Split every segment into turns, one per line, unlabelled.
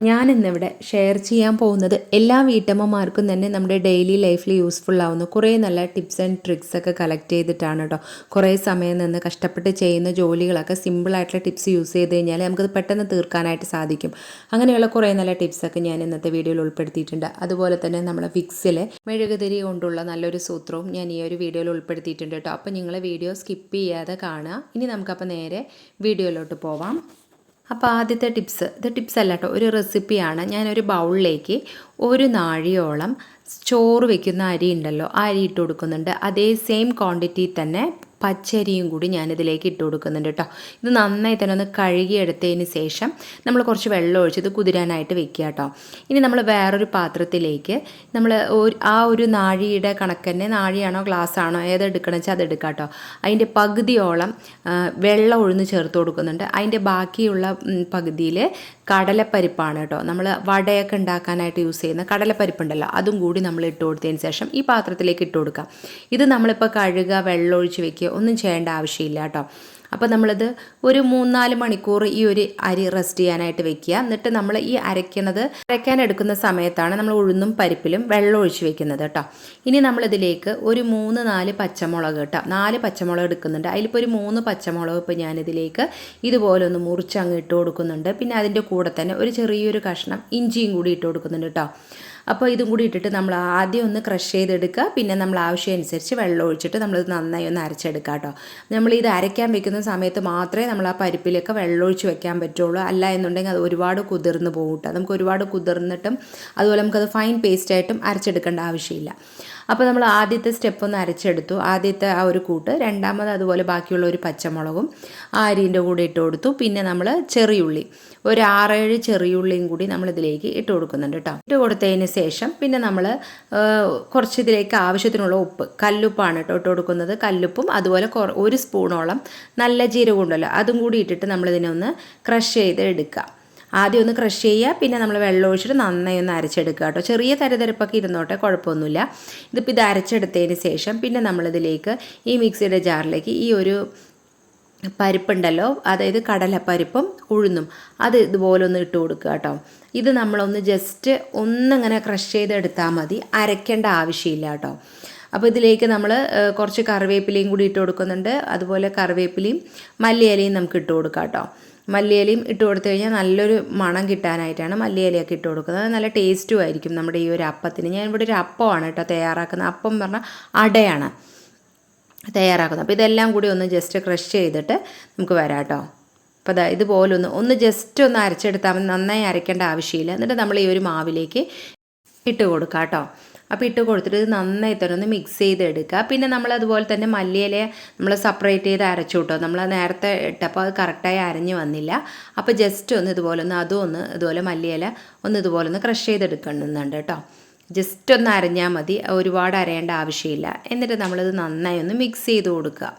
ഞാൻ ഇന്നിവിടെ ഷെയർ ചെയ്യാൻ പോകുന്നത് എല്ലാ വീട്ടമ്മമാർക്കും തന്നെ നമ്മുടെ ഡെയിലി ലൈഫിൽ യൂസ്ഫുൾ ആവുന്ന കുറേ നല്ല ടിപ്സ് ആൻഡ് ട്രിക്സ് ഒക്കെ കളക്ട് ചെയ്തിട്ടാണ് കേട്ടോ കുറേ സമയം നിന്ന് കഷ്ടപ്പെട്ട് ചെയ്യുന്ന ജോലികളൊക്കെ സിമ്പിളായിട്ടുള്ള ടിപ്സ് യൂസ് ചെയ്ത് കഴിഞ്ഞാൽ നമുക്കത് പെട്ടെന്ന് തീർക്കാനായിട്ട് സാധിക്കും. അങ്ങനെയുള്ള കുറേ നല്ല ടിപ്സൊക്കെ ഞാൻ ഇന്നത്തെ വീഡിയോയിൽ ഉൾപ്പെടുത്തിയിട്ടുണ്ട്. അതുപോലെ തന്നെ നമ്മുടെ വിക്സിലെ മെഴുകുതിരി കൊണ്ടുള്ള നല്ലൊരു സൂത്രവും ഞാൻ ഈ ഒരു വീഡിയോയിൽ ഉൾപ്പെടുത്തിയിട്ടുണ്ട് കേട്ടോ അപ്പോൾ നിങ്ങൾ വീഡിയോ സ്കിപ്പ് ചെയ്യാതെ കാണുക. ഇനി നമുക്കപ്പോൾ നേരെ വീഡിയോയിലോട്ട് പോവാം. അപ്പോൾ ആദ്യത്തെ ടിപ്സ്. ഇത് ടിപ്സ് അല്ല കേട്ടോ ഒരു റെസിപ്പിയാണ്. ഞാനൊരു ബൗളിലേക്ക് ഒരു നാഴിയോളം ചോറ് വെക്കുന്ന അരി ഉണ്ടല്ലോ ആ അരി ഇട്ട് കൊടുക്കുന്നുണ്ട്. അതേ സെയിം ക്വാണ്ടിറ്റി തന്നെ പച്ചരിയും കൂടി ഞാനിതിലേക്ക് ഇട്ട് കൊടുക്കുന്നുണ്ട് കേട്ടോ ഇത് നന്നായി തന്നെ ഒന്ന് കഴുകിയെടുത്തതിന് ശേഷം നമ്മൾ കുറച്ച് വെള്ളം ഒഴിച്ച് ഇത് കുതിരാനായിട്ട് വെക്കുക കേട്ടോ ഇനി നമ്മൾ വേറൊരു പാത്രത്തിലേക്ക് നമ്മൾ ആ ഒരു നാഴിയുടെ കണക്ക് തന്നെ നാഴിയാണോ ഗ്ലാസ് ആണോ ഏതെടുക്കണം വെച്ചാൽ അത് എടുക്കാം കേട്ടോ അതിന്റെ പകുതിയോളം വെള്ളം ഒഴിഞ്ഞ് ചേർത്ത് കൊടുക്കുന്നുണ്ട്. അതിന്റെ ബാക്കിയുള്ള പകുതിയിൽ കടലപ്പരിപ്പാണ് കേട്ടോ. നമ്മൾ വടയൊക്കെ ഉണ്ടാക്കാനായിട്ട് യൂസ് ചെയ്യുന്ന കടലപ്പരിപ്പുണ്ടല്ലോ അതും കൂടി നമ്മൾ ഇട്ട് കൊടുത്തതിന് ശേഷം ഈ പാത്രത്തിലേക്ക് ഇട്ട് കൊടുക്കാം. ഇത് നമ്മളിപ്പോൾ കഴുകുക വെള്ളം ഒഴിച്ച് വെക്കുക ഒന്നും ചെയ്യേണ്ട ആവശ്യമില്ല കേട്ടോ. അപ്പോൾ നമ്മളത് ഒരു മൂന്നാൽ മണിക്കൂർ ഈ ഒരു അരി റെസ്റ്റ് ചെയ്യാനായിട്ട് വെക്കുക. എന്നിട്ട് നമ്മൾ ഈ അരയ്ക്കണത് അരയ്ക്കാൻ എടുക്കുന്ന സമയത്താണ് നമ്മൾ ഉഴുന്നും പരിപ്പിലും വെള്ളം ഒഴിച്ച് വെക്കുന്നത് കേട്ടോ. ഇനി നമ്മളിതിലേക്ക് ഒരു മൂന്ന് നാല് പച്ചമുളക് കേട്ടോ. നാല് പച്ചമുളക് എടുക്കുന്നുണ്ട്. അതിലിപ്പോൾ ഒരു മൂന്ന് പച്ചമുളക് ഇപ്പോൾ ഞാനിതിലേക്ക് ഇതുപോലെ ഒന്ന് മുറിച്ച് അങ്ങ് ഇട്ട് കൊടുക്കുന്നുണ്ട്. പിന്നെ അതിന്റെ കൂടെ തന്നെ ഒരു ചെറിയൊരു കഷ്ണം ഇഞ്ചിയും കൂടി ഇട്ട് കൊടുക്കുന്നുണ്ട് കേട്ടോ. അപ്പോൾ ഇതും കൂടി ഇട്ടിട്ട് നമ്മൾ ആദ്യം ഒന്ന് ക്രഷ് ചെയ്തെടുക്കുക. പിന്നെ നമ്മൾ ആവശ്യം അനുസരിച്ച് വെള്ളം ഒഴിച്ചിട്ട് നമ്മളിത് നന്നായി ഒന്ന് അരച്ചെടുക്കുക കേട്ടോ. ഇത് അരയ്ക്കാൻ വെക്കുന്ന സമയത്ത് മാത്രമേ നമ്മൾ ആ പരിപ്പിലൊക്കെ വെള്ളം ഒഴിച്ച് വെക്കാൻ പറ്റുള്ളൂ. അല്ല എന്നുണ്ടെങ്കിൽ അത് ഒരുപാട് കുതിർന്ന് പോകും കേട്ടോ. നമുക്ക് ഒരുപാട് കുതിർന്നിട്ടും അതുപോലെ നമുക്കത് ഫൈൻ പേസ്റ്റായിട്ടും അരച്ചെടുക്കേണ്ട ആവശ്യമില്ല. അപ്പോൾ നമ്മൾ ആദ്യത്തെ സ്റ്റെപ്പ് ഒന്ന് അരച്ചെടുത്തു. ആദ്യത്തെ ആ ഒരു കൂട്ട് രണ്ടാമത് അതുപോലെ ബാക്കിയുള്ള ഒരു പച്ചമുളകും ആ അരിന്റെ കൂടെ ഇട്ട് കൊടുത്തു. പിന്നെ നമ്മൾ ചെറിയുള്ളി ഒരു ആറേഴ് ചെറിയുള്ളിയും കൂടി നമ്മൾ ഇതിലേക്ക് ഇട്ട് കൊടുക്കുന്നുണ്ട് കേട്ടോ ഇട്ട് കൊടുത്തതിന് ശേഷം പിന്നെ നമ്മൾ കുറച്ച് ഇതിലേക്ക് ആവശ്യത്തിനുള്ള ഉപ്പ് കല്ലുപ്പാണ് കേട്ടോ ഇട്ട് കൊടുക്കുന്നത്. കല്ലുപ്പും അതുപോലെ ഒരു സ്പൂണോളം നല്ല ജീരകമുണ്ടല്ലോ അതും കൂടി ഇട്ടിട്ട് നമ്മളിതിനെ ഒന്ന് ക്രഷ് ചെയ്ത് എടുക്കുക ആദ്യം ഒന്ന് ക്രഷ് ചെയ്യുക പിന്നെ നമ്മൾ വെള്ളം ഒഴിച്ചിട്ട് നന്നായി ഒന്ന് അരച്ചെടുക്കുക കേട്ടോ. ചെറിയ തരതരപ്പൊക്കെ ഇരുന്നോട്ടെ കുഴപ്പമൊന്നുമില്ല. ഇതിപ്പോൾ ഇത് അരച്ചെടുത്തതിന് ശേഷം പിന്നെ നമ്മളിതിലേക്ക് ഈ മിക്സിയുടെ ജാറിലേക്ക് ഈ ഒരു പരിപ്പുണ്ടല്ലോ അതായത് കടലപ്പരിപ്പും ഉഴുന്നും അത് ഇതുപോലെ ഒന്ന് ഇട്ട് കൊടുക്കുക കേട്ടോ. ഇത് നമ്മളൊന്ന് ജസ്റ്റ് ഒന്നിങ്ങനെ ക്രഷ് ചെയ്തെടുത്താൽ മതി അരയ്ക്കേണ്ട ആവശ്യമില്ല കേട്ടോ. അപ്പോൾ ഇതിലേക്ക് നമ്മൾ കുറച്ച് കറിവേപ്പിലയും കൂടി ഇട്ട് കൊടുക്കുന്നുണ്ട്. അതുപോലെ കറിവേപ്പിലയും മല്ലിയിലയും നമുക്ക് ഇട്ട് കൊടുക്കാം കേട്ടോ. മല്ലിയിലയും ഇട്ട് കൊടുത്തു കഴിഞ്ഞാൽ നല്ലൊരു മണം കിട്ടാനായിട്ടാണ് മല്ലിയിലയൊക്കെ ഇട്ട് കൊടുക്കുന്നത്. നല്ല ടേസ്റ്റും ആയിരിക്കും നമ്മുടെ ഈ ഒരു അപ്പത്തിന്. ഞാൻ ഇവിടെ ഒരു അപ്പമാണ് കേട്ടോ തയ്യാറാക്കുന്നത്. അപ്പം പറഞ്ഞാൽ അടയാണ് തയ്യാറാക്കുന്നത്. അപ്പോൾ ഇതെല്ലാം കൂടി ഒന്ന് ജസ്റ്റ് ക്രഷ് ചെയ്തിട്ട് നമുക്ക് വരാം കേട്ടോ. അപ്പോൾ അതാ ഇതുപോലെ ഒന്ന് ഒന്ന് ജസ്റ്റ് ഒന്ന് അരച്ചെടുത്താൽ നന്നായി അരയ്ക്കേണ്ട ആവശ്യമില്ല. എന്നിട്ട് നമ്മൾ ഈ ഒരു മാവിലേക്ക് ഇട്ട് കൊടുക്കാം കേട്ടോ. അപ്പോൾ ഇട്ട് കൊടുത്തിട്ട് നന്നായി തന്നെ ഒന്ന് മിക്സ് ചെയ്തെടുക്കുക. പിന്നെ നമ്മൾ അതുപോലെ തന്നെ മല്ലിയില നമ്മൾ സെപ്പറേറ്റ് ചെയ്ത് അരച്ചു കിട്ടും. നമ്മൾ നേരത്തെ ഇട്ടപ്പോൾ അത് കറക്റ്റായി അരഞ്ഞു വന്നില്ല. അപ്പോൾ ജസ്റ്റ് ഒന്ന് ഇതുപോലെ ഒന്ന് അതും ഒന്ന് ഇതുപോലെ മല്ലിയില ഒന്ന് ഇതുപോലെ ഒന്ന് ക്രഷ് ചെയ്തെടുക്കുന്നുണ്ട് കേട്ടോ. ജസ്റ്റ് ഒന്ന് അരഞ്ഞാൽ മതി. ഒരുപാട് അരയേണ്ട ആവശ്യമില്ല. എന്നിട്ട് നമ്മളിത് നന്നായി ഒന്ന് മിക്സ് ചെയ്ത് കൊടുക്കുക.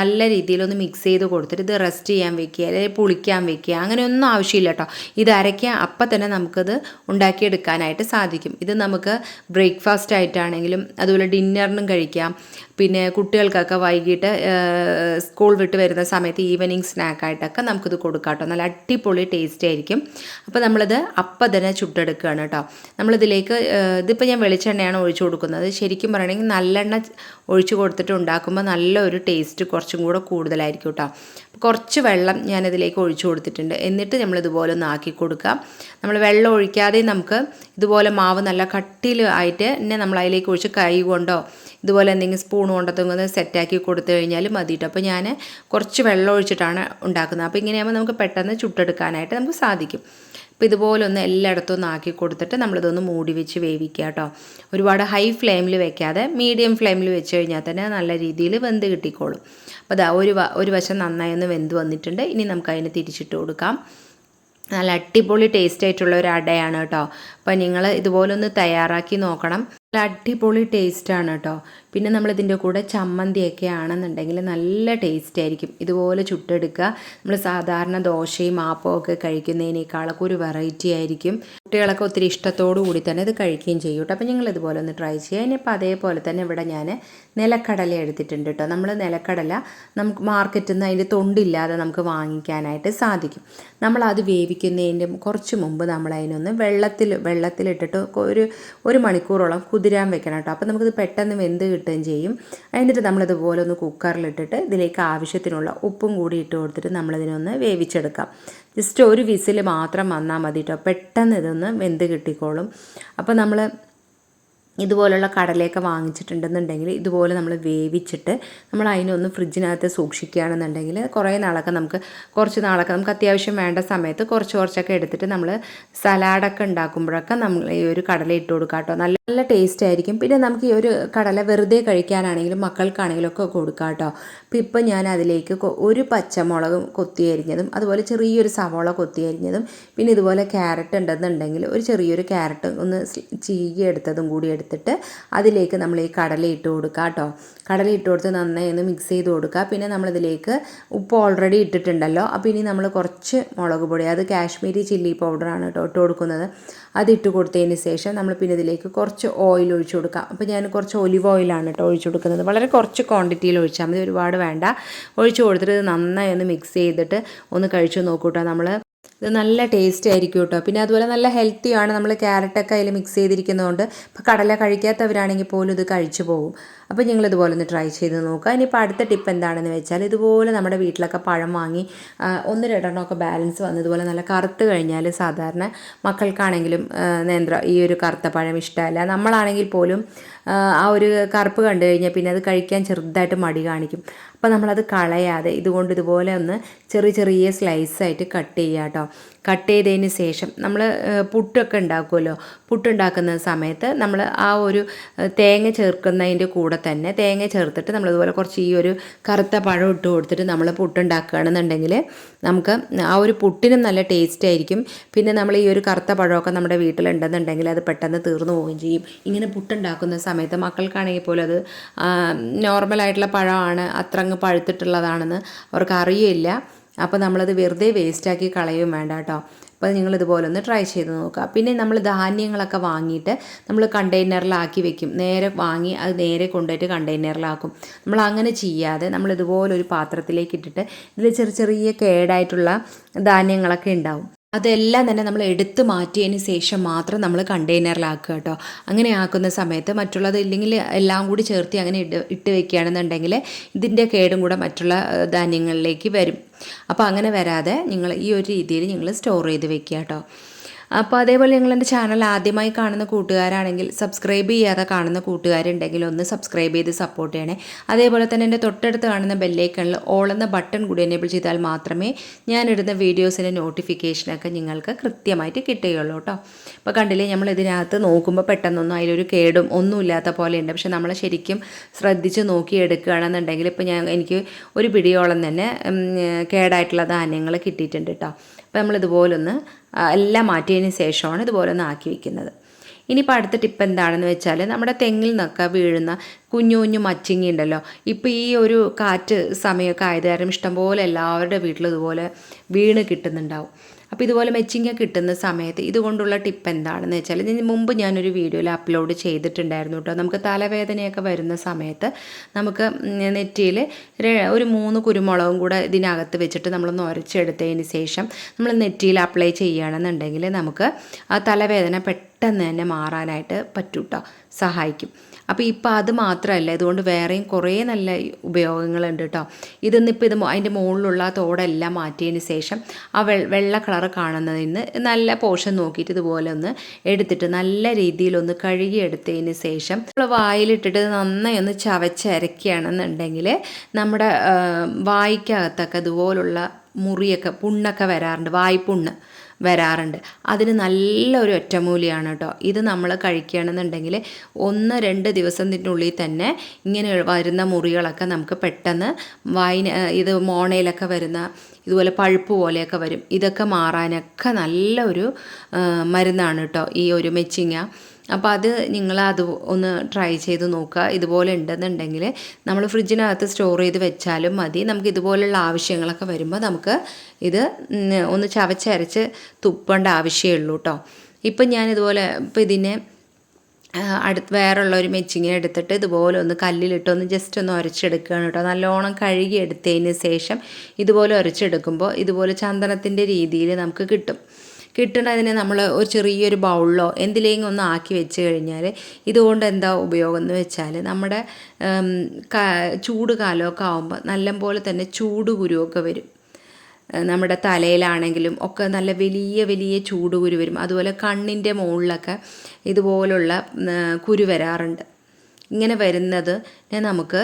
നല്ല രീതിയിലൊന്ന് മിക്സ് ചെയ്ത് കൊടുത്തിട്ട് ഇത് റെസ്റ്റ് ചെയ്യാൻ വെക്കുക അല്ലെങ്കിൽ പുളിക്കാൻ വെക്കുക അങ്ങനെയൊന്നും ആവശ്യമില്ല കേട്ടോ ഇത് അരയ്ക്കുക അപ്പം തന്നെ നമുക്കത് ഉണ്ടാക്കിയെടുക്കാനായിട്ട് സാധിക്കും. ഇത് നമുക്ക് ബ്രേക്ക്ഫാസ്റ്റ് ആയിട്ടാണെങ്കിലും അതുപോലെ ഡിന്നറിനും കഴിക്കാം. പിന്നെ കുട്ടികൾക്കൊക്കെ വൈകിട്ട് സ്കൂൾ വിട്ട് വരുന്ന സമയത്ത് ഈവനിങ് സ്നാക്കായിട്ടൊക്കെ നമുക്കിത് കൊടുക്കാം കേട്ടോ. നല്ല അടിപൊളി ടേസ്റ്റ് ആയിരിക്കും. അപ്പോൾ നമ്മളിത് അപ്പം തന്നെ ചുട്ടെടുക്കുകയാണ് കേട്ടോ. നമ്മളിതിലേക്ക് ഇതിപ്പോൾ ഞാൻ വെളിച്ചെണ്ണയാണ് ഒഴിച്ചു കൊടുക്കുന്നത്. ശരിക്കും പറയണമെങ്കിൽ നല്ലെണ്ണ ഒഴിച്ചു കൊടുത്തിട്ട് ഉണ്ടാക്കുമ്പോൾ നല്ലൊരു ടേസ്റ്റ് കുറച്ചും കൂടെ കൂടുതലായിരിക്കും കേട്ടോ. കുറച്ച് വെള്ളം ഞാനിതിലേക്ക് ഒഴിച്ചു കൊടുത്തിട്ടുണ്ട്. എന്നിട്ട് നമ്മൾ ഇതുപോലെ ഒന്ന് ആക്കി കൊടുക്കാം. നമ്മൾ വെള്ളം ഒഴിക്കാതെ നമുക്ക് ഇതുപോലെ മാവ് നല്ല കട്ടിയിൽ ആയിട്ട് തന്നെ നമ്മൾ അതിലേക്ക് ഒഴിച്ച് കൈ കൊണ്ടോ ഇതുപോലെ എന്തെങ്കിലും സ്പൂൺ കൊണ്ടോ തൊങ്ങുന്ന സെറ്റാക്കി കൊടുത്തു കഴിഞ്ഞാൽ മതിയിട്ട് അപ്പോൾ ഞാൻ കുറച്ച് വെള്ളം ഒഴിച്ചിട്ടാണ് ഉണ്ടാക്കുന്നത്. അപ്പോൾ ഇങ്ങനെയാകുമ്പോൾ നമുക്ക് പെട്ടെന്ന് ചുട്ടെടുക്കാനായിട്ട് നമുക്ക് സാധിക്കും. അപ്പോൾ ഇതുപോലെ ഒന്ന് എല്ലായിടത്തും ഒന്ന് ആക്കി കൊടുത്തിട്ട് നമ്മളിതൊന്ന് മൂടി വെച്ച് വേവിക്കുക കേട്ടോ. ഒരുപാട് ഹൈ ഫ്ലെയിമിൽ വെക്കാതെ മീഡിയം ഫ്ലെയിമിൽ വെച്ച് കഴിഞ്ഞാൽ തന്നെ നല്ല രീതിയിൽ വെന്ത് കിട്ടിക്കോളും. അപ്പോൾ അതാ ഒരു ഒരു വശം നന്നായി ഒന്ന് വെന്ത് വന്നിട്ടുണ്ട്. ഇനി നമുക്ക് അതിന് തിരിച്ചിട്ട് കൊടുക്കാം. നല്ല അടിപൊളി ടേസ്റ്റ് ആയിട്ടുള്ള ഒരു അടയാണ് കേട്ടോ. അപ്പോൾ നിങ്ങൾ ഇതുപോലൊന്ന് തയ്യാറാക്കി നോക്കണം. നല്ല അടിപൊളി ആണ് കേട്ടോ പിന്നെ നമ്മളിതിന്റെ കൂടെ ചമ്മന്തിയൊക്കെ ആണെന്നുണ്ടെങ്കിൽ നല്ല ടേസ്റ്റ് ആയിരിക്കും. ഇതുപോലെ ചുട്ടെടുക്കുക. നമ്മൾ സാധാരണ ദോശയും ആപ്പവും ഒക്കെ കഴിക്കുന്നതിനേക്കാളൊക്കെ ഒരു വെറൈറ്റി ആയിരിക്കും. കുട്ടികളൊക്കെ ഒത്തിരി ഇഷ്ടത്തോടു കൂടി തന്നെ ഇത് കഴിക്കുകയും ചെയ്യും കേട്ടോ അപ്പോൾ ഞങ്ങൾ ഇതുപോലെ ഒന്ന് ട്രൈ ചെയ്യുക. ഇനിയിപ്പോൾ അതേപോലെ തന്നെ ഇവിടെ ഞാൻ നിലക്കടല എടുത്തിട്ടുണ്ട് കേട്ടോ നമ്മൾ നിലക്കടല നമുക്ക് മാർക്കറ്റിൽ നിന്ന് അതിന്റെ തൊണ്ടില്ലാതെ നമുക്ക് വാങ്ങിക്കാനായിട്ട് സാധിക്കും. നമ്മൾ അത് വേവിക്കുന്നതിന്റെ കുറച്ച് മുമ്പ് നമ്മൾ അതിനൊന്ന് വെള്ളത്തിൽ വെള്ളത്തിലിട്ടിട്ട് ഒരു ഒരു മണിക്കൂറോളം കുതിരാൻ വെക്കണം കേട്ടോ. അപ്പോൾ നമുക്കിത് പെട്ടെന്ന് വെന്ത് കിട്ടുകയും ചെയ്യും. എന്നിട്ട് നമ്മളിതുപോലെ ഒന്ന് കുക്കറിലിട്ടിട്ട് ഇതിലേക്ക് ആവശ്യത്തിനുള്ള ഉപ്പും കൂടി ഇട്ട് കൊടുത്തിട്ട് നമ്മളിതിനൊന്ന് വേവിച്ചെടുക്കാം. ജസ്റ്റ് ഒരു വിസിൽ മാത്രം വന്നാൽ മതി കേട്ടോ. പെട്ടെന്ന് ഇതൊന്ന് വെന്ത് കിട്ടിക്കോളും. അപ്പോൾ നമ്മൾ ഇതുപോലുള്ള കടലയൊക്കെ വാങ്ങിച്ചിട്ടുണ്ടെന്നുണ്ടെങ്കിൽ ഇതുപോലെ നമ്മൾ വേവിച്ചിട്ട് നമ്മൾ അതിനൊന്ന് ഫ്രിഡ്ജിനകത്ത് സൂക്ഷിക്കുകയാണെന്നുണ്ടെങ്കിൽ കുറേ നാളൊക്കെ നമുക്ക് കുറച്ച് നാളൊക്കെ നമുക്ക് അത്യാവശ്യം വേണ്ട സമയത്ത് കുറച്ച് കുറച്ചൊക്കെ എടുത്തിട്ട് നമ്മൾ സലാഡൊക്കെ ഉണ്ടാക്കുമ്പോഴൊക്കെ നമ്മൾ ഈ ഒരു കടല ഇട്ട് കൊടുക്കാം കേട്ടോ. നല്ല നല്ല ടേസ്റ്റ് ആയിരിക്കും. പിന്നെ നമുക്ക് ഈ ഒരു കടല വെറുതെ കഴിക്കാനാണെങ്കിലും മക്കൾക്കാണെങ്കിലും ഒക്കെ കൊടുക്കാം കേട്ടോ. അപ്പോൾ ഇപ്പം ഞാൻ അതിലേക്ക് ഒരു പച്ചമുളകും കൊത്തി അരിഞ്ഞതും അതുപോലെ ചെറിയൊരു സവോള കൊത്തി അരിഞ്ഞതും പിന്നെ ഇതുപോലെ ക്യാരറ്റ് ഉണ്ടെന്നുണ്ടെങ്കിൽ ഒരു ചെറിയൊരു ക്യാരറ്റ് ഒന്ന് ചീകി എടുത്തതും കൂടി എടുത്തിട്ട് അതിലേക്ക് നമ്മൾ ഈ കടല ഇട്ട് കൊടുക്കുക കേട്ടോ. കടല ഇട്ട് കൊടുത്ത് നന്നായി ഒന്ന് മിക്സ് ചെയ്ത് കൊടുക്കുക. പിന്നെ നമ്മളിതിലേക്ക് ഉപ്പ് ഓൾറെഡി ഇട്ടിട്ടുണ്ടല്ലോ. അപ്പോൾ ഇനി നമ്മൾ കുറച്ച് മുളക് പൊടി അത് കാശ്മീരി ചില്ലി പൗഡറാണ് കേട്ടോ ഇട്ട് കൊടുക്കുന്നത്. അത് ഇട്ട് കൊടുത്തതിന് ശേഷം നമ്മൾ പിന്നെ ഇതിലേക്ക് കുറച്ച് ഓയിൽ ഒഴിച്ചു കൊടുക്കുക. അപ്പോൾ ഞാൻ കുറച്ച് ഒലിവ് ഓയിലാണ് കേട്ടോ ഒഴിച്ചു കൊടുക്കുന്നത്. വളരെ കുറച്ച് ക്വാണ്ടിറ്റിയിൽ ഒഴിച്ചാൽ മതി. ഒരുപാട് വേണ്ട. ഒഴിച്ചു കൊടുത്തിട്ട് നന്നായി ഒന്ന് മിക്സ് ചെയ്തിട്ട് ഒന്ന് കഴിച്ചു നോക്കൂട്ടോ നമ്മൾ ഇത് നല്ല ടേസ്റ്റ് ആയിരിക്കും കേട്ടോ പിന്നെ അതുപോലെ നല്ല ഹെൽത്തിയാണ് നമ്മൾ ക്യാരറ്റൊക്കെ അതിൽ മിക്സ് ചെയ്തിരിക്കുന്നതുകൊണ്ട് ഇപ്പോൾ കടല കഴിക്കാത്തവരാണെങ്കിൽ പോലും ഇത് കഴിച്ചു പോകും. അപ്പോൾ നിങ്ങൾ ഇതുപോലെ ഒന്ന് ട്രൈ ചെയ്ത് നോക്കുക. ഇനിയിപ്പോൾ അടുത്ത ടിപ്പ് എന്താണെന്ന് വെച്ചാൽ ഇതുപോലെ നമ്മുടെ വീട്ടിലൊക്കെ പഴം വാങ്ങി ഒന്ന് രണ്ടെണ്ണമൊക്കെ ബാലൻസ് വന്ന് ഇതുപോലെ നല്ല കറുത്ത് കഴിഞ്ഞാൽ സാധാരണ മക്കൾക്കാണെങ്കിലും നേന്ത്ര ഈ ഒരു കറുത്ത പഴം ഇഷ്ടമല്ല. നമ്മളാണെങ്കിൽ പോലും ആ ഒരു കറുപ്പ് കണ്ടു കഴിഞ്ഞാൽ പിന്നെ അത് കഴിക്കാൻ ചെറുതായിട്ട് മടി കാണിക്കും. അപ്പോൾ നമ്മളത് കളയാതെ ഇതുകൊണ്ട് ഇതുപോലെ ഒന്ന് ചെറിയ ചെറിയ സ്ലൈസായിട്ട് കട്ട് ചെയ്യുക കേട്ടോ. കട്ട് ചെയ്തതിന് ശേഷം നമ്മൾ പുട്ടൊക്കെ ഉണ്ടാക്കുമല്ലോ. പുട്ടുണ്ടാക്കുന്ന സമയത്ത് നമ്മൾ ആ ഒരു തേങ്ങ ചേർക്കുന്നതിന്റെ കൂടെ തന്നെ തേങ്ങ ചേർത്തിട്ട് നമ്മളിതുപോലെ കുറച്ച് ഈ ഒരു കറുത്ത പഴം ഇട്ട് കൊടുത്തിട്ട് നമ്മൾ പുട്ടുണ്ടാക്കുകയാണെന്നുണ്ടെങ്കിൽ നമുക്ക് ആ ഒരു പുട്ടിനും നല്ല ടേസ്റ്റ് ആയിരിക്കും. പിന്നെ നമ്മൾ ഈ ഒരു കറുത്ത പഴമൊക്കെ നമ്മുടെ വീട്ടിലുണ്ടെന്നുണ്ടെങ്കിൽ അത് പെട്ടെന്ന് തീർന്നു പോവുകയും ചെയ്യും. ഇങ്ങനെ പുട്ടുണ്ടാക്കുന്ന സമയത്ത് മക്കൾക്കാണെങ്കിൽ പോലും അത് നോർമലായിട്ടുള്ള പഴമാണ് അത്ര അങ്ങ് പഴുത്തിട്ടുള്ളതാണെന്ന് അവർക്ക് അറിയില്ല അപ്പോൾ നമ്മളത് വെറുതെ വേസ്റ്റാക്കി കളയും വേണ്ട കേട്ടോ. അപ്പോൾ നിങ്ങൾ ഇതുപോലെ ഒന്ന് ട്രൈ ചെയ്ത് നോക്കുക പിന്നെ നമ്മൾ ധാന്യങ്ങളൊക്കെ വാങ്ങിയിട്ട് നമ്മൾ കണ്ടെയ്നറിലാക്കി വെക്കും. നേരെ വാങ്ങി അത് നേരെ കൊണ്ടുപോയിട്ട് കണ്ടെയ്നറിലാക്കും നമ്മൾ അങ്ങനെ ചെയ്യാതെ നമ്മൾ ഇതുപോലെ ഒരു പാത്രത്തിലേക്ക് ഇട്ടിട്ട് ഇതിൽ ചെറിയ ചെറിയ കേടായിട്ടുള്ള ധാന്യങ്ങളൊക്കെ ഉണ്ടാവും. അതെല്ലാം തന്നെ നമ്മൾ എടുത്തു മാറ്റിയതിന് ശേഷം മാത്രം നമ്മൾ കണ്ടെയ്നറിലാക്കുക കേട്ടോ. അങ്ങനെ ആക്കുന്ന സമയത്ത് മറ്റുള്ളത് ഇല്ലെങ്കിൽ എല്ലാം കൂടി ചേർത്തി അങ്ങനെ ഇട്ട് ഇട്ട് വെക്കുകയാണെന്നുണ്ടെങ്കിൽ ഇതിന്റെ കേടും കൂടെ മറ്റുള്ള ധാന്യങ്ങളിലേക്ക് വരും. അപ്പോൾ അങ്ങനെ വരാതെ നിങ്ങൾ ഈ ഒരു രീതിയിൽ നിങ്ങൾ സ്റ്റോർ ചെയ്ത് വെക്കുക കേട്ടോ. അപ്പോൾ അതേപോലെ നിങ്ങൾ എന്റെ ചാനൽ ആദ്യമായി കാണുന്ന കൂട്ടുകാരാണെങ്കിൽ സബ്സ്ക്രൈബ് ചെയ്യാതെ കാണുന്ന കൂട്ടുകാരുണ്ടെങ്കിൽ ഒന്ന് സബ്സ്ക്രൈബ് ചെയ്ത് സപ്പോർട്ട് ചെയ്യണേ. അതേപോലെ തന്നെ എന്റെ തൊട്ടടുത്ത് കാണുന്ന ബെല്ലേക്കണിൽ ഓൾ എന്ന ബട്ടൺ കൂടി എനേബിൾ ചെയ്താൽ മാത്രമേ ഞാനിടുന്ന വീഡിയോസിന്റെ നോട്ടിഫിക്കേഷനൊക്കെ നിങ്ങൾക്ക് കൃത്യമായിട്ട് കിട്ടുകയുള്ളൂ കേട്ടോ. അപ്പോൾ കണ്ടില്ലേ നമ്മൾ ഇതിനകത്ത് നോക്കുമ്പോൾ പെട്ടെന്നൊന്നും അതിലൊരു കേടും ഒന്നുമില്ലാത്ത പോലെയുണ്ട്. പക്ഷെ നമ്മൾ ശരിക്കും ശ്രദ്ധിച്ച് നോക്കി എടുക്കുകയാണെന്നുണ്ടെങ്കിൽ ഇപ്പോൾ ഞാൻ എനിക്ക് ഒരു പിടിയോളം തന്നെ കേടായിട്ടുള്ള ധാന്യങ്ങൾ കിട്ടിയിട്ടുണ്ട് കേട്ടോ. അപ്പോൾ നമ്മളിതുപോലൊന്ന് എല്ലാം മാറ്റിയതിന് ശേഷമാണ് ഇതുപോലെ ഒന്ന് ആക്കി വെക്കുന്നത്. ഇനിയിപ്പോൾ അടുത്ത ടിപ്പ് എന്താണെന്ന് വെച്ചാൽ നമ്മുടെ തെങ്ങിൽ നിന്നൊക്കെ വീഴുന്ന കുഞ്ഞു കുഞ്ഞു മച്ചിങ്ങി ഉണ്ടല്ലോ ഇപ്പോൾ ഈ ഒരു കാറ്റ് സമയമൊക്കെ ആയത് കാരണം ഇഷ്ടംപോലെ എല്ലാവരുടെ വീട്ടിലും ഇതുപോലെ വീണ് കിട്ടുന്നുണ്ടാവും. അപ്പോൾ ഇതുപോലെ മെച്ചിങ്ങ കിട്ടുന്ന സമയത്ത് ഇതുകൊണ്ടുള്ള ടിപ്പ് എന്താണെന്ന് വെച്ചാൽ ഇതിന് മുമ്പ് ഞാനൊരു വീഡിയോയിൽ അപ്ലോഡ് ചെയ്തിട്ടുണ്ടായിരുന്നു കേട്ടോ. നമുക്ക് തലവേദനയൊക്കെ വരുന്ന സമയത്ത് നമുക്ക് നെറ്റിയിൽ ഒരു മൂന്ന് കുരുമുളകും കൂടെ ഇതിനകത്ത് വെച്ചിട്ട് നമ്മളൊന്ന് ഉരച്ചെടുത്തതിന് ശേഷം നമ്മൾ നെറ്റിയിൽ അപ്ലൈ ചെയ്യുകയാണെന്നുണ്ടെങ്കിൽ നമുക്ക് ആ തലവേദന പെട്ടെന്ന് തന്നെ മാറാനായിട്ട് പറ്റൂട്ടോ. സഹായിക്കും. അപ്പോൾ ഇപ്പോൾ അത് മാത്രമല്ല ഇതുകൊണ്ട് വേറെയും കുറേ നല്ല ഉപയോഗങ്ങളുണ്ട് കേട്ടോ ഇതൊന്നിപ്പോൾ ഇത് അതിന്റെ മുകളിലുള്ള തോടെല്ലാം മാറ്റിയതിന് ശേഷം ആ വെള്ള കളർ നിന്ന് നല്ല പോഷൻ നോക്കിയിട്ട് ഇതുപോലെ ഒന്ന് എടുത്തിട്ട് നല്ല രീതിയിലൊന്ന് കഴുകിയെടുത്തതിന് ശേഷം നമ്മൾ വായിലിട്ടിട്ട് നന്നായി ഒന്ന് ചവച്ചരക്കുകയാണെന്നുണ്ടെങ്കിൽ നമ്മുടെ വായിക്കകത്തൊക്കെ ഇതുപോലുള്ള മുറിയൊക്കെ പുണ്ണൊക്കെ വരാറുണ്ട് വായ്പുണ്ണ്. വരാറുണ്ട്. അതിന് നല്ലൊരു ഒറ്റമൂലിയാണ് കേട്ടോ ഇത് നമ്മൾ കഴിക്കുകയാണെന്നുണ്ടെങ്കിൽ ഒന്ന് രണ്ട് ദിവസത്തിനുള്ളിൽ തന്നെ ഇങ്ങനെ വരുന്ന മുറികളൊക്കെ നമുക്ക് പെട്ടെന്ന് വൈന ഇത് മോണയിലൊക്കെ വരുന്ന ഇതുപോലെ പഴുപ്പ് പോലെയൊക്കെ വരും. ഇതൊക്കെ മാറാനൊക്കെ നല്ലൊരു മരുന്നാണ് കേട്ടോ ഈ ഒരു മെച്ചിങ്ങ. അപ്പോൾ അത് നിങ്ങൾ അത് ഒന്ന് ട്രൈ ചെയ്ത് നോക്കുക. ഇതുപോലെ ഉണ്ടെന്നുണ്ടെങ്കിൽ നമ്മൾ ഫ്രിഡ്ജിനകത്ത് സ്റ്റോർ ചെയ്ത് വെച്ചാലും മതി. നമുക്ക് ഇതുപോലെയുള്ള ആവശ്യങ്ങളൊക്കെ വരുമ്പോൾ നമുക്ക് ഇത് ഒന്ന് ചവച്ചരച്ച് തുപ്പേണ്ട ആവശ്യമേ ഉള്ളൂ കേട്ടോ ഇപ്പം ഞാനിതുപോലെ ഇപ്പം ഇതിനെ അടുത്ത് വേറെയുള്ള ഒരു മെച്ചിങ്ങ എടുത്തിട്ട് ഇതുപോലെ ഒന്ന് കല്ലിലിട്ട് ഒന്ന് ജസ്റ്റ് ഒന്ന് ഉരച്ചെടുക്കുകയാണ് കേട്ടോ നല്ലോണം കഴുകി എടുത്തതിന് ശേഷം ഇതുപോലെ ഉരച്ചെടുക്കുമ്പോൾ ഇതുപോലെ ചന്ദനത്തിന്റെ രീതിയിൽ നമുക്ക് കിട്ടും. കിട്ടുന്നതിനെ നമ്മൾ ഒരു ചെറിയൊരു ബൗളിലോ എന്തിലെങ്കിലും ഒന്ന് ആക്കി വെച്ച് കഴിഞ്ഞാൽ ഇതുകൊണ്ട് എന്താ ഉപയോഗം എന്ന് വെച്ചാൽ നമ്മുടെ ചൂട് കാലമൊക്കെ ആകുമ്പോൾ നല്ലപോലെ തന്നെ ചൂട് കുരുവൊക്കെ വരും. നമ്മുടെ തലയിലാണെങ്കിലും ഒക്കെ നല്ല വലിയ വലിയ ചൂട് കുരു വരും. അതുപോലെ കണ്ണിന്റെ മുകളിലൊക്കെ ഇതുപോലുള്ള കുരു വരാറുണ്ട്. ഇങ്ങനെ വരുന്നത് നമുക്ക്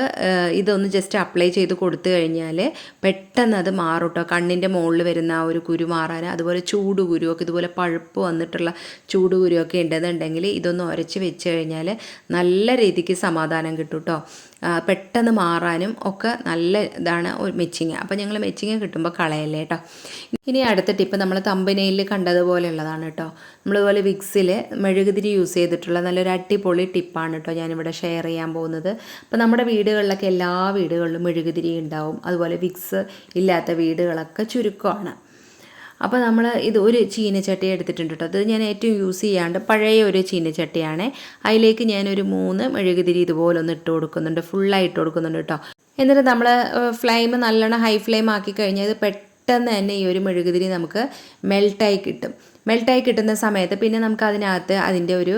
ഇതൊന്ന് ജസ്റ്റ് അപ്ലൈ ചെയ്ത് കൊടുത്തു കഴിഞ്ഞാൽ പെട്ടെന്ന് അത് മാറും കേട്ടോ കണ്ണിന്റെ മുകളിൽ വരുന്ന ആ ഒരു കുരു മാറാൻ അതുപോലെ ചൂട് കുരുവൊക്കെ ഇതുപോലെ പഴുപ്പ് വന്നിട്ടുള്ള ചൂട് കുരുവൊക്കെ ഉണ്ടെന്നുണ്ടെങ്കിൽ ഇതൊന്ന് ഉരച്ച് വെച്ച് കഴിഞ്ഞാൽ നല്ല രീതിക്ക് സമാധാനം കിട്ടും കേട്ടോ പെട്ടെന്ന് മാറാനും ഒക്കെ നല്ല ഇതാണ് ഒരു മെച്ചിങ്. അപ്പോൾ ഞങ്ങൾ മെച്ചിങ് കിട്ടുമ്പോൾ കളയല്ലേ കേട്ടോ ഇനി അടുത്ത ടിപ്പ് നമ്മൾ തമ്പനയിൽ കണ്ടതുപോലെയുള്ളതാണ് കേട്ടോ നമ്മളിതുപോലെ വിക്സിൽ മെഴുകുതിരി യൂസ് ചെയ്തിട്ടുള്ള നല്ലൊരു അടിപൊളി ടിപ്പാണ് കേട്ടോ ഞാനിവിടെ ഷെയർ ചെയ്യാൻ പോകുന്നത്. അപ്പോൾ നമ്മുടെ വീടുകളിലൊക്കെ എല്ലാ വീടുകളിലും മെഴുകുതിരി ഉണ്ടാവും. അതുപോലെ വിക്സ് ഇല്ലാത്ത വീടുകളൊക്കെ ചുരുക്കമാണ്. അപ്പോൾ നമ്മൾ ഇത് ഒരു ചീനച്ചട്ടി എടുത്തിട്ടുണ്ട് കേട്ടോ അത് ഞാൻ ഏറ്റവും യൂസ് ചെയ്യാണ്ട് പഴയ ഒരു ചീനച്ചട്ടിയാണ്. അതിലേക്ക് ഞാനൊരു മൂന്ന് മെഴുകുതിരി ഇതുപോലെ ഒന്ന് ഇട്ട് കൊടുക്കുന്നുണ്ട്. ഫുള്ളായി ഇട്ട് കൊടുക്കുന്നുണ്ട് കേട്ടോ എന്നിട്ട് നമ്മൾ ഫ്ലെയിം നല്ലോണം ഹൈ ഫ്ലെയിം ആക്കി കഴിഞ്ഞാൽ ഇത് പെട്ടെന്ന് തന്നെ ഈ ഒരു മെഴുകുതിരി നമുക്ക് മെൽട്ടായി കിട്ടും. മെൽട്ടായി കിട്ടുന്ന സമയത്ത് പിന്നെ നമുക്ക് അതിനകത്ത് അതിന്റെ ഒരു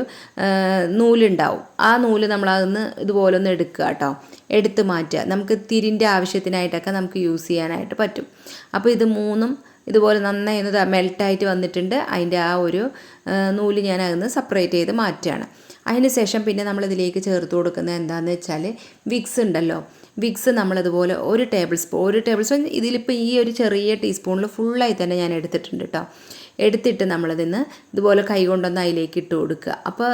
നൂലുണ്ടാവും. ആ നൂൽ നമ്മൾ അതൊന്ന് ഇതുപോലെ ഒന്ന് എടുക്കുക കേട്ടോ എടുത്ത് മാറ്റുക. നമുക്ക് തിരിന്റെ ആവശ്യത്തിനായിട്ടൊക്കെ നമുക്ക് യൂസ് ചെയ്യാനായിട്ട് പറ്റും. അപ്പോൾ ഇത് മൂന്നും ഇതുപോലെ നന്നായി ഒന്ന് മെൽട്ടായിട്ട് വന്നിട്ടുണ്ട്. അതിന്റെ ആ ഒരു നൂൽ ഞാൻ അതിന്ന് സെപ്പറേറ്റ് ചെയ്ത് മാറ്റുകയാണ്. അതിന് ശേഷം പിന്നെ നമ്മളിതിലേക്ക് ചേർത്ത് കൊടുക്കുന്നത് എന്താണെന്ന് വെച്ചാൽ വിക്സ് ഉണ്ടല്ലോ. വിക്സ് നമ്മളിതുപോലെ ഒരു ടേബിൾ സ്പൂൺ ഒരു ടേബിൾ സ്പൂൺ ഇതിലിപ്പോൾ ഈ ഒരു ചെറിയ ടീസ്പൂണിൽ ഫുള്ളായി തന്നെ ഞാൻ എടുത്തിട്ടുണ്ട് കേട്ടോ എടുത്തിട്ട് നമ്മളതിന്ന് ഇതുപോലെ കൈ കൊണ്ടൊന്ന് അതിലേക്ക് ഇട്ട് കൊടുക്കുക. അപ്പോൾ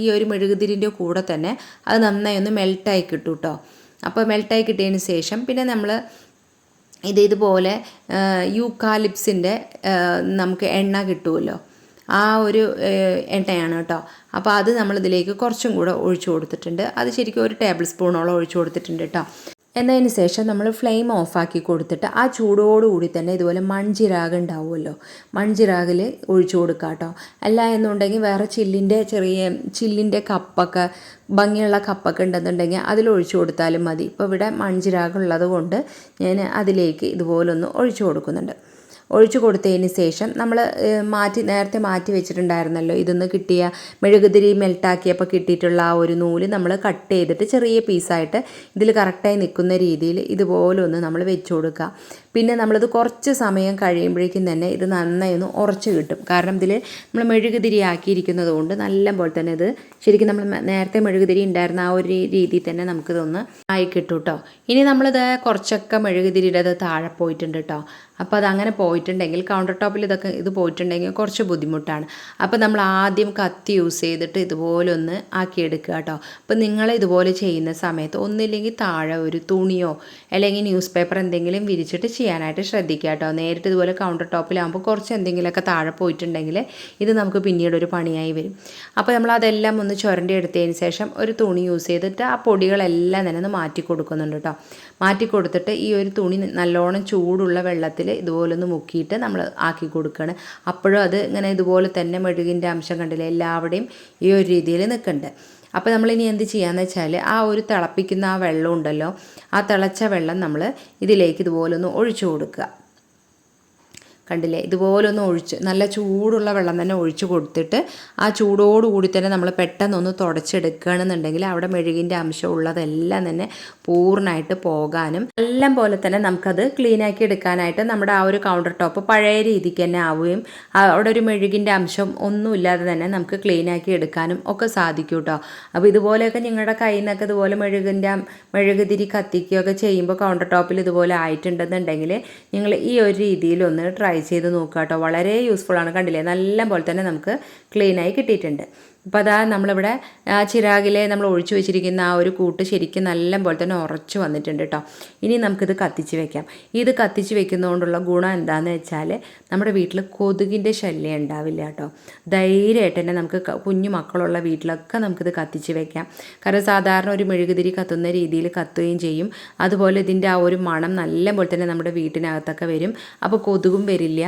ഈ ഒരു മെഴുകുതിരിന്റെ കൂടെ തന്നെ അത് നന്നായി ഒന്ന് മെൽട്ടായി കിട്ടും കേട്ടോ അപ്പോൾ മെൽട്ടായി കിട്ടിയതിന് ശേഷം പിന്നെ നമ്മൾ ഇത് ഇതുപോലെ യൂക്കാലിപ്സിന്റെ നമുക്ക് എണ്ണ കിട്ടുമല്ലോ ആ ഒരു എണ്ണയാണ് കേട്ടോ. അപ്പോൾ അത് നമ്മളിതിലേക്ക് കുറച്ചും കൂടെ ഒഴിച്ചു കൊടുത്തിട്ടുണ്ട്. അത് ശരിക്കും ഒരു ടേബിൾ സ്പൂണോളം ഒഴിച്ചു കൊടുത്തിട്ടുണ്ട് കേട്ടോ. എന്നതിന് ശേഷം നമ്മൾ ഫ്ലെയിം ഓഫാക്കി കൊടുത്തിട്ട് ആ ചൂടോടുകൂടി തന്നെ ഇതുപോലെ മൺചിരാഗ് ഉണ്ടാവുമല്ലോ. മൺചിരാഗിൽ ഒഴിച്ചു കൊടുക്കുക കേട്ടോ. അല്ല എന്നുണ്ടെങ്കിൽ വേറെ ചില്ലിന്റെ ചെറിയ ചില്ലിന്റെ കപ്പൊക്കെ ഭംഗിയുള്ള കപ്പൊക്കെ ഉണ്ടെന്നുണ്ടെങ്കിൽ അതിൽ ഒഴിച്ചു കൊടുത്താലും മതി. ഇപ്പോൾ ഇവിടെ മൺചിരാഗ് ഉള്ളത് കൊണ്ട് ഞാൻ അതിലേക്ക് ഇതുപോലൊന്ന് ഒഴിച്ചു കൊടുക്കുന്നുണ്ട്. ഒഴിച്ചു കൊടുത്തതിന് ശേഷം നമ്മൾ മാറ്റി നേരത്തെ മാറ്റി വെച്ചിട്ടുണ്ടായിരുന്നല്ലോ. ഇതൊന്ന് കിട്ടിയ മെഴുകുതിരി മെൽട്ടാക്കിയപ്പോൾ കിട്ടിയിട്ടുള്ള ആ ഒരു നൂൽ നമ്മൾ കട്ട് ചെയ്തിട്ട് ചെറിയ പീസായിട്ട് ഇതിൽ കറക്റ്റായി നിൽക്കുന്ന രീതിയിൽ ഇതുപോലെ ഒന്ന് നമ്മൾ വെച്ച് കൊടുക്കുക. പിന്നെ നമ്മളിത് കുറച്ച് സമയം കഴിയുമ്പോഴേക്കും തന്നെ ഇത് നന്നായി ഒന്ന് ഉറച്ച് കിട്ടും. കാരണം ഇതിൽ നമ്മൾ മെഴുകുതിരി ആക്കിയിരിക്കുന്നത് കൊണ്ട് നല്ല പോലെ തന്നെ ഇത് ശരിക്കും നമ്മൾ നേരത്തെ മെഴുകുതിരി ഉണ്ടായിരുന്ന ആ ഒരു രീതിയിൽ തന്നെ നമുക്കിതൊന്ന് ആയി കിട്ടും കേട്ടോ ഇനി നമ്മളിത് കുറച്ചൊക്കെ മെഴുകുതിരിയുടെ അത് താഴെ പോയിട്ടുണ്ട് കേട്ടോ അപ്പോൾ അത് അങ്ങനെ പോയിട്ടുണ്ടെങ്കിൽ കൗണ്ടർ ടോപ്പിൽ ഇതൊക്കെ ഇത് പോയിട്ടുണ്ടെങ്കിൽ കുറച്ച് ബുദ്ധിമുട്ടാണ്. അപ്പോൾ നമ്മൾ ആദ്യം കത്തി യൂസ് ചെയ്തിട്ട് ഇതുപോലെ ഒന്ന് ആക്കിയെടുക്കുക കേട്ടോ അപ്പോൾ നിങ്ങൾ ഇതുപോലെ ചെയ്യുന്ന സമയത്ത് ഒന്നില്ലെങ്കിൽ താഴെ ഒരു തുണിയോ അല്ലെങ്കിൽ ന്യൂസ് പേപ്പർ എന്തെങ്കിലും വിരിച്ചിട്ട് ചെയ്യാനായിട്ട് ശ്രദ്ധിക്കുക കേട്ടോ. നേരിട്ട് ഇതുപോലെ കൗണ്ടർ ടോപ്പിലാകുമ്പോൾ കുറച്ച് എന്തെങ്കിലുമൊക്കെ താഴെ പോയിട്ടുണ്ടെങ്കിൽ ഇത് നമുക്ക് പിന്നീട് ഒരു പണിയായി വരും. അപ്പോൾ നമ്മൾ അതെല്ലാം ഒന്ന് ചുരണ്ടി എടുത്തതിന് ശേഷം ഒരു തുണി യൂസ് ചെയ്തിട്ട് ആ പൊടികളെല്ലാം തന്നെ ഒന്ന് മാറ്റി കൊടുക്കുന്നുണ്ട് കേട്ടോ. മാറ്റി കൊടുത്തിട്ട് ഈ ഒരു തുണി നല്ലോണം ചൂടുള്ള വെള്ളത്തിൽ ഇതുപോലെ ഒന്ന് മുക്കിയിട്ട് നമ്മൾ ആക്കി കൊടുക്കുകയാണ് അപ്പോഴും അത് ഇങ്ങനെ ഇതുപോലെ തന്നെ മെഴുകിന്റെ അംശം കണ്ടില്ല? എല്ലാവിടെയും ഈ ഒരു രീതിയിൽ നിൽക്കുന്നുണ്ട് അപ്പോൾ നമ്മളിനി എന്ത് ചെയ്യാന്ന് വെച്ചാൽ ആ ഒരു തിളപ്പിക്കുന്ന ആ വെള്ളം ഉണ്ടല്ലോ ആ തിളച്ച വെള്ളം നമ്മൾ ഇതിലേക്ക് ഇതുപോലെ ഒന്ന് ഒഴിച്ചു കൊടുക്കുക. കണ്ടില്ലേ? ഇതുപോലെ ഒന്ന് ഒഴിച്ച് നല്ല ചൂടുള്ള വെള്ളം തന്നെ ഒഴിച്ച് കൊടുത്തിട്ട് ആ ചൂടോടുകൂടി തന്നെ നമ്മൾ പെട്ടെന്നൊന്ന് തുടച്ചെടുക്കുകയാണെന്നുണ്ടെങ്കിൽ അവിടെ മെഴുകിന്റെ അംശം ഉള്ളതെല്ലാം തന്നെ പൂർണമായിട്ട് പോകാനും എല്ലാം പോലെ തന്നെ നമുക്കത് ക്ലീനാക്കി എടുക്കാനായിട്ട് നമ്മുടെ ആ ഒരു കൗണ്ടർ ടോപ്പ് പഴയ രീതിക്ക് തന്നെ ആവുകയും അവിടെ ഒരു മെഴുകിന്റെ അംശം ഒന്നുമില്ലാതെ തന്നെ നമുക്ക് ക്ലീനാക്കി എടുക്കാനും ഒക്കെ സാധിക്കും കേട്ടോ. അപ്പോൾ ഇതുപോലെയൊക്കെ നിങ്ങളുടെ കയ്യിൽ നിന്നൊക്കെ ഇതുപോലെ മെഴുകിന്റെ മെഴുകുതിരി കത്തിക്കുകയൊക്കെ ചെയ്യുമ്പോൾ കൗണ്ടർ ടോപ്പിൽ ഇതുപോലെ ആയിട്ടുണ്ടെന്നുണ്ടെങ്കിൽ നിങ്ങൾ ഈ ഒരു രീതിയിലൊന്ന് ട്രൈ ചെയ്ത് നോക്കുക കേട്ടോ വളരെ യൂസ്ഫുൾ ആണ്. കണ്ടില്ലേ? നല്ല പോലെ തന്നെ നമുക്ക് ക്ലീനായി കിട്ടിയിട്ടുണ്ട്. അപ്പോൾ അതാ നമ്മളിവിടെ ആ ചിരാകിലെ നമ്മൾ ഒഴിച്ചു വെച്ചിരിക്കുന്ന ആ ഒരു കൂട്ട് ശരിക്കും നല്ല പോലെ തന്നെ ഉറച്ചു വന്നിട്ടുണ്ട് കേട്ടോ. ഇനി നമുക്കിത് കത്തിച്ച് വെക്കാം. ഇത് കത്തിച്ച് വെക്കുന്നതുകൊണ്ടുള്ള ഗുണം എന്താണെന്ന് വെച്ചാൽ നമ്മുടെ വീട്ടിൽ കൊതുകിന്റെ ശല്യം ഉണ്ടാവില്ല കേട്ടോ. ധൈര്യമായിട്ട് തന്നെ നമുക്ക് കുഞ്ഞു മക്കളുള്ള വീട്ടിലൊക്കെ നമുക്കിത് കത്തിച്ച് വെക്കാം. കാരണം സാധാരണ ഒരു മെഴുകുതിരി കത്തുന്ന രീതിയിൽ കത്തുകയും ചെയ്യും. അതുപോലെ ഇതിന്റെ ആ ഒരു മണം നല്ല പോലെ തന്നെ നമ്മുടെ വീട്ടിനകത്തൊക്കെ വരും. അപ്പോൾ കൊതുകും വരില്ല.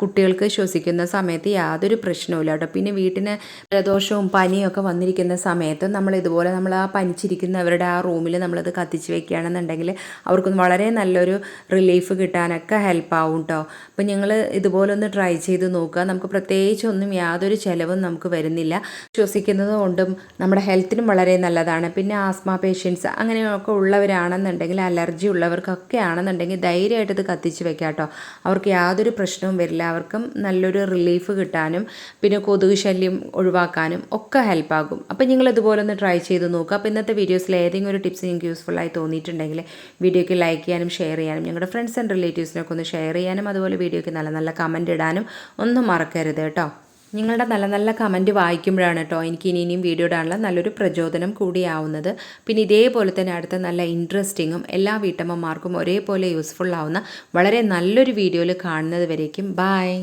കുട്ടികൾക്ക് ശ്വസിക്കുന്ന സമയത്ത് യാതൊരു പ്രശ്നവുമില്ല കേട്ടോ. പിന്നെ വീട്ടിന് പ്രദോഷവും പനിയും ഒക്കെ വന്നിരിക്കുന്ന സമയത്ത് നമ്മൾ ഇതുപോലെ നമ്മൾ ആ പനിച്ചിരിക്കുന്നവരുടെ ആ റൂമിൽ നമ്മളത് കത്തിച്ച് വെക്കുകയാണെന്നുണ്ടെങ്കിൽ അവർക്കൊന്ന് വളരെ നല്ലൊരു റിലീഫ് കിട്ടാനൊക്കെ ഹെൽപ്പ് ആവും കേട്ടോ അപ്പോൾ ഞങ്ങൾ ഇതുപോലെ ഒന്ന് ട്രൈ ചെയ്ത് നോക്കുക. നമുക്ക് പ്രത്യേകിച്ച് ഒന്നും യാതൊരു ചിലവും നമുക്ക് വരുന്നില്ല. ശ്വസിക്കുന്നത് കൊണ്ടും നമ്മുടെ ഹെൽത്തിനും വളരെ നല്ലതാണ്. പിന്നെ ആസ്മ പേഷ്യൻസ് അങ്ങനെയൊക്കെ ഉള്ളവരാണെന്നുണ്ടെങ്കിൽ അലർജി ഉള്ളവർക്കൊക്കെ ആണെന്നുണ്ടെങ്കിൽ ധൈര്യമായിട്ട് ഇത് കത്തിച്ച് വെക്കാം കേട്ടോ അവർക്ക് യാതൊരു പ്രശ്നവും വരില്ല. അവർക്കും നല്ലൊരു റിലീഫ് കിട്ടാനും പിന്നെ കൊതുക് ശല്യം ഒഴിവാക്കാനും ഒക്കെ ഹെൽപ്പാകും അപ്പോൾ നിങ്ങൾ ഇതുപോലെ ഒന്ന് ട്രൈ ചെയ്ത് നോക്കുക അപ്പോൾ ഇന്നത്തെ വീഡിയോസിൽ ഏതെങ്കിലും ഒരു ടിപ്സ് നിങ്ങൾക്ക് യൂസ്ഫുൾ ആയി തോന്നിയിട്ടുണ്ടെങ്കിൽ വീഡിയോയ്ക്ക് ലൈക്ക് ചെയ്യാനും ഷെയർ ചെയ്യാനും ഞങ്ങളുടെ ഫ്രണ്ട്സ് ആൻഡ് റിലേറ്റീവ്സിനൊക്കെ ഒന്ന് ഷെയർ ചെയ്യാനും അതുപോലെ വീഡിയോയ്ക്ക് നല്ല നല്ല കമന്റ് ഇടാനും ഒന്നും മറക്കരുത് കേട്ടോ. നിങ്ങളുടെ നല്ല നല്ല കമന്റ് വായിക്കുമ്പോഴാണ് കേട്ടോ എനിക്ക് ഇനി ഇനിയും വീഡിയോ ഇടാനുള്ള നല്ലൊരു പ്രചോദനം കൂടിയാവുന്നത്. പിന്നെ ഇതേപോലെ തന്നെ അടുത്ത നല്ല ഇൻട്രസ്റ്റിങ്ങും എല്ലാ വീട്ടമ്മമാർക്കും ഒരേപോലെ യൂസ്ഫുൾ ആവുന്ന വളരെ നല്ലൊരു വീഡിയോയിൽ കാണുന്നത് വരേക്കും. ബായ്